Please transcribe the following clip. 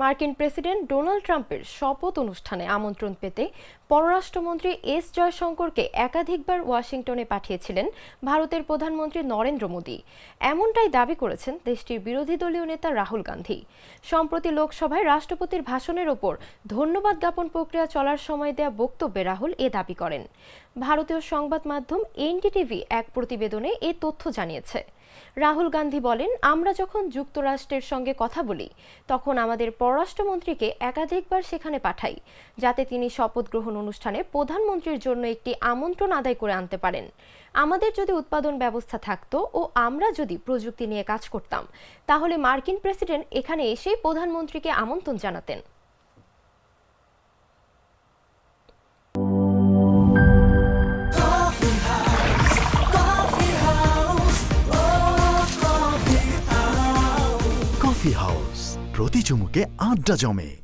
মার্কিন president Donald ট্রাম্পের শপথ অনুষ্ঠানে আমন্ত্রণ পেতে পররাষ্ট্রমন্ত্রী এস জয়শঙ্করকে একাধিকবার ওয়াশিংটনে পাঠিয়েছিলেন ভারতের প্রধানমন্ত্রী নরেন্দ্র মোদী। এমনটাই দাবি করেছেন দেশটির বিরোধী দলীয় নেতা রাহুল গান্ধী। সম্প্রতি লোকসভায় রাষ্ট্রপতির ভাষণের ওপর ধন্যবাদ জ্ঞাপন প্রক্রিয়া চলার সময় দেয়া বক্তব্যে রাহুল এ দাবি করেন। ভারতীয় সংবাদ মাধ্যম এনডিটিভি এক প্রতিবেদনে এ তথ্য জানিয়েছে। রাহুল গান্ধী বলেন, আমরা যখন যুক্তরাষ্ট্রের সঙ্গে কথা বলি, তখন আমাদের পররাষ্ট্রমন্ত্রীকে একাধিকবার সেখানে পাঠাই, যাতে তিনি শপথ গ্রহণ অনুষ্ঠানে প্রধানমন্ত্রীর জন্য একটি আমন্ত্রণ আদায় করে আনতে পারেন। আমাদের যদি উৎপাদন ব্যবস্থা থাকতো ও আমরা যদি প্রযুক্তি নিয়ে কাজ করতাম, তাহলে মার্কিন প্রেসিডেন্ট এখানে এসেই প্রধানমন্ত্রীকে আমন্ত্রণ জানাতেন। হাউস প্রতি চুমুকে আড্ডা জমে।